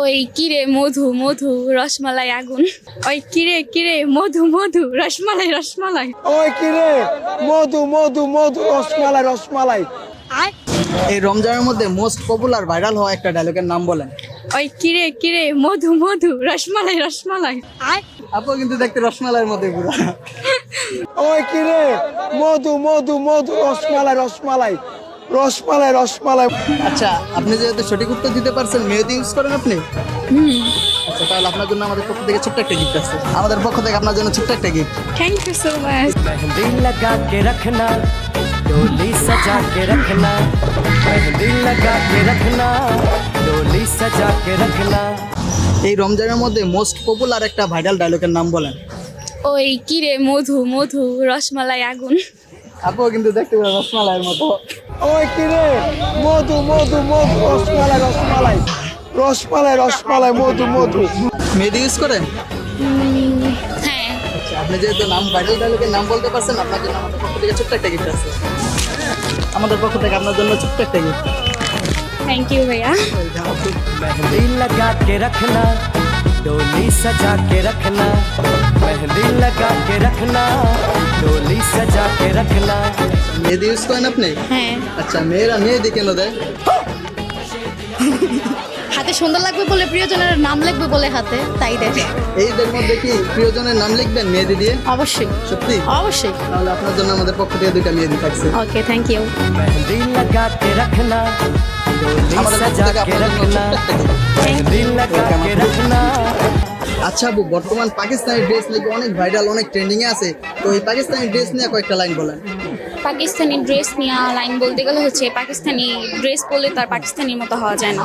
ওই কিরে মধু মধু রসমালাই আগুন। ওই কিরে কিরে মধু মধু রসমালাই রসমালাই। ওই কিরে মধু মধু মধু রসমালাই রসমালাই। এই রমজানের মধ্যে মোস্ট পপুলার ভাইরাল হওয়া একটা ডায়লগের নাম বলেন। ওই কিরে কিরে মধু মধু রসমালাই রসমালাই। আপু কিন্তু দেখতে রসমালাইয়ের মধ্যে পুরো। ওই কিরে মধু মধু মধু রসমালাই রসমালাই। রসমালাই রসমালাই আচ্ছা আপনি যেহেতু সঠিক উত্তর দিতে পারছেন মেহেদি ইউজ করেন আপনি আচ্ছা তাহলে আপনার জন্য আমাদের পক্ষ থেকে ছোট্ট একটা গিফট আছে আমাদের পক্ষ থেকে আপনার জন্য ছোট্ট একটা gift thank you so much mehndi लगा के रखना डोली सजा के रखना मेहंदी लगा के रखना डोली सजा के रखना এই রমজানের মধ্যে মোস্ট পপুলার একটা ভাইরাল ডায়লগের নাম বলেন ওই কিরে মধু মধু রসমালাই আগুন আপু কিন্তু দেখতে পুরো রসমালাইয়ের মতো ওই কিরে মধু মধু মধু রসমালাই রসমালাই রসমালাই রসমালাই মধু মধু মেহেদি ইউজ করেন হ্যাঁ আচ্ছা আপনি যেহেতু নাম ভাইরাল ডায়লগের নাম বলতে পারছেন আপনার জন্য আমাদের পক্ষ থেকে ছোট্ট একটা গিফট আছে আমাদের পক্ষ থেকে আপনার জন্য ছোট্ট একটা গিফট থ্যাংক ইউ ভাইয়া मेहंदी लगा के रखना डोली सजा के रखना मेहंदी लगा के रखना डोली सजा के रखना মেহেদি ইউজ করেন আপনি হ্যাঁ আচ্ছা মেয়েরা মেহেদি কেন দেয় হাতে সুন্দর লাগবে বলে প্রিয়জনের নাম লিখবে বলে হাতে তাই দেয় এইদের মধ্যে কি প্রিয়জনের নাম লিখবেন মেহেদি দিয়ে অবশ্যই সত্যি অবশ্যই তাহলে আপনার জন্য আমাদের পক্ষ থেকে দুইটা মেহেদি থাকছে ওকে থ্যাংক ইউ मेहंदी लगा के रखना डोली আমাদের পক্ষ सजा থেকে के আপনার জন্য रखना ছোট্ট একটা gift। मेहंदी लगा के रखना আচ্ছা আবু বর্তমান পাকিস্তানি ড্রেস নাকি অনেক ভাইরাল অনেক ট্রেন্ডিং এ আছে? তো এই পাকিস্তানি ড্রেস নিয়ে কয়েকটা লাইন বলেন। পাকিস্তানি ড্রেস নিয়ে লাইন বলতে গেলে হচ্ছে পাকিস্তানি ড্রেস পরলে তার পাকিস্তানির মতো হওয়া যায় না।